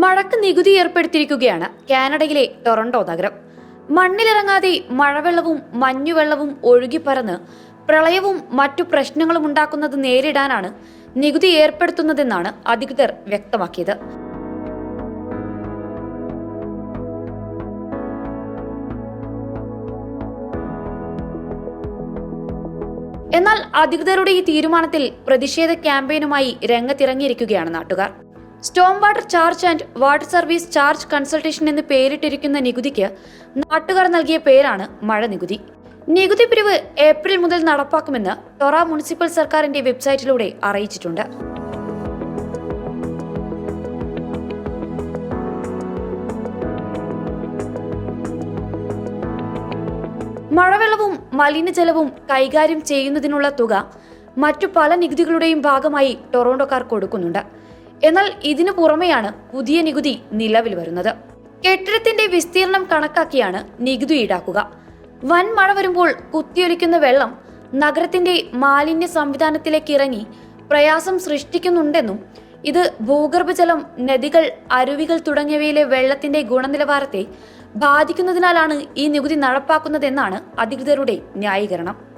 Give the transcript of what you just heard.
മഴക്ക് നികുതി ഏർപ്പെടുത്തിയിരിക്കുകയാണ് കാനഡയിലെ ടൊറന്റോ നഗരം. മണ്ണിലിറങ്ങാതെ മഴവെള്ളവും മഞ്ഞുവെള്ളവും ഒഴുകിപ്പറന്ന് പ്രളയവും മറ്റു പ്രശ്നങ്ങളും ഉണ്ടാക്കുന്നത് നേരിടാനാണ് നികുതി ഏർപ്പെടുത്തുന്നതെന്നാണ് അധികൃതർ വ്യക്തമാക്കിയത്. എന്നാൽ അധികൃതരുടെ ഈ തീരുമാനത്തിൽ പ്രതിഷേധ ക്യാമ്പയിനുമായി രംഗത്തിറങ്ങിയിരിക്കുകയാണ് നാട്ടുകാർ. Storm water charge and water service charge consultation എന്ന് പേരിട്ടിരിക്കുന്ന നികുതിക്ക് നാട്ടുകാർ നൽകിയ പേരാണ് മഴ നികുതി. നികുതി പിരിവ് ഏപ്രിൽ മുതൽ നടപ്പാക്കുമെന്ന് ടൊറ മുനിസിപ്പൽ സർക്കാരിന്റെ വെബ്സൈറ്റിലൂടെ അറിയിച്ചിട്ടുണ്ട്. മഴവെള്ളവും മലിനജലവും കൈകാര്യം ചെയ്യുന്നതിനുള്ള തുക മറ്റു പല നികുതികളുടെയും ഭാഗമായി ടൊറോണ്ടോക്കാർ കൊടുക്കുന്നുണ്ട്. എന്നാൽ ഇതിനു പുറമെയാണ് പുതിയ നികുതി നിലവിൽ വരുന്നത്. കെട്ടിടത്തിന്റെ വിസ്തീർണം കണക്കാക്കിയാണ് നികുതി ഈടാക്കുക. വൻ മഴ വരുമ്പോൾ കുത്തിയൊലിക്കുന്ന വെള്ളം നഗരത്തിന്റെ മാലിന്യ സംവിധാനത്തിലേക്ക് ഇറങ്ങി പ്രയാസം സൃഷ്ടിക്കുന്നുണ്ടെന്നും ഇത് ഭൂഗർഭജലം നദികൾ അരുവികൾ തുടങ്ങിയവയിലെ വെള്ളത്തിന്റെ ഗുണനിലവാരത്തെ ബാധിക്കുന്നതിനാലാണ് ഈ നികുതി നടപ്പാക്കുന്നതെന്നാണ് അധികൃതരുടെ ന്യായീകരണം.